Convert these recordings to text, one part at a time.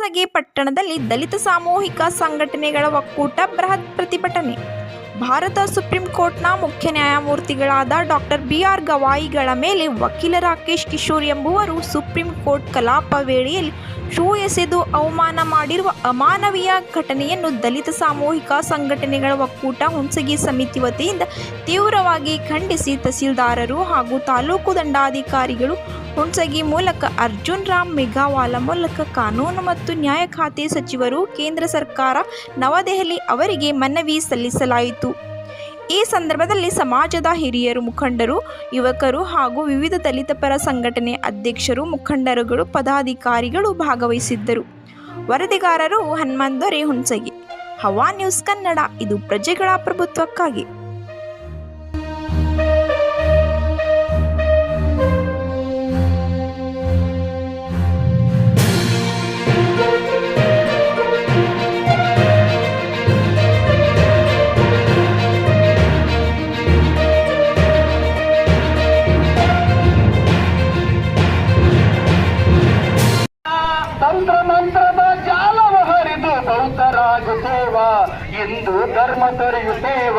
ಹುಣಸಗಿ ಪಟ್ಟಣದಲ್ಲಿ ದಲಿತ ಸಾಮೂಹಿಕ ಸಂಘಟನೆಗಳ ಒಕ್ಕೂಟ ಬೃಹತ್ ಪ್ರತಿಭಟನೆ. ಭಾರತ ಸುಪ್ರೀಂ ಕೋರ್ಟ್ನ ಮುಖ್ಯ ನ್ಯಾಯಮೂರ್ತಿಗಳಾದ ಡಾಕ್ಟರ್ ಬಿ ಆರ್ ಗವಾಯಿಗಳ ಮೇಲೆ ವಕೀಲ ರಾಕೇಶ್ ಕಿಶೋರ್ ಎಂಬುವರು ಸುಪ್ರೀಂ ಕೋರ್ಟ್ ಕಲಾಪ ವೇಳೆಯಲ್ಲಿ ಶೂ ಎಸೆದು ಅವಮಾನ ಮಾಡಿರುವ ಅಮಾನವೀಯ ಘಟನೆಯನ್ನು ದಲಿತ ಸಾಮೂಹಿಕ ಸಂಘಟನೆಗಳ ಒಕ್ಕೂಟ ಹುಣಸಗಿ ಸಮಿತಿ ವತಿಯಿಂದ ತೀವ್ರವಾಗಿ ಖಂಡಿಸಿ ತಹಸೀಲ್ದಾರರು ಹಾಗೂ ತಾಲೂಕು ದಂಡಾಧಿಕಾರಿಗಳು ಹುಣಸಗಿ ಮೂಲಕ ಅರ್ಜುನ್ ರಾಮ್ ಮೆಘಾವಾಲ ಮೂಲಕ ಕಾನೂನು ಮತ್ತು ನ್ಯಾಯ ಖಾತೆ ಸಚಿವರು ಕೇಂದ್ರ ಸರ್ಕಾರ ನವದೆಹಲಿ ಅವರಿಗೆ ಮನವಿ ಸಲ್ಲಿಸಲಾಯಿತು. ಈ ಸಂದರ್ಭದಲ್ಲಿ ಸಮಾಜದ ಹಿರಿಯರು, ಮುಖಂಡರು, ಯುವಕರು ಹಾಗೂ ವಿವಿಧ ದಲಿತ ಪರ ಸಂಘಟನೆ ಅಧ್ಯಕ್ಷರು, ಮುಖಂಡರುಗಳು, ಪದಾಧಿಕಾರಿಗಳು ಭಾಗವಹಿಸಿದ್ದರು. ವರದಿಗಾರರು ಹನುಮಂತ್ ದೊರೆ ಹುಣಸಗಿ. ಹವಾ ನ್ಯೂಸ್ ಕನ್ನಡ. ಇದು ಪ್ರಜೆಗಳ ಪ್ರಭುತ್ವಕ್ಕಾಗಿ. ಇಂದು ಧರ್ಮ ತೊರೆಯುತ್ತೇವ?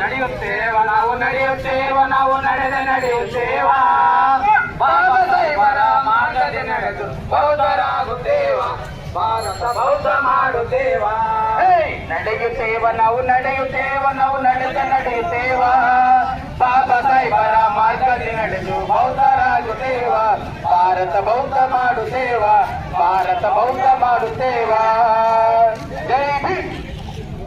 ನಡೆಯುತ್ತೇವ? ನಾವು ನಡೆಯುತ್ತೇವ? ನಾವು ನಡೆದ ನಡೆಯುತ್ತೇವ? ಬಾಬಾ ಸಾಹೇಬರ ಮಾರ್ಗದ ನಡೆದು ಬೌದ್ಧರಾಗುತ್ತೇವ? ಭಾರತ ಬೌದ್ಧ ಮಾಡುತ್ತೇವ? ನಡೆಯುತ್ತೇವ? ನಾವು ನಡೆಯುತ್ತೇವ? ನಾವು ನಡೆದ ನಡೆಯುತ್ತೇವ? ಬಾಬಾ ಸಾಹೇಬರ ಮಾರ್ಗದಲ್ಲಿ ನಡೆದು ಬೌದ್ಧರಾಗುತ್ತೇವ? ಭಾರತ ಬೌದ್ಧ ಮಾಡುತ್ತೇವ? ಭಾರತ ಬೌದ್ಧ ಮಾಡುತ್ತೇವ?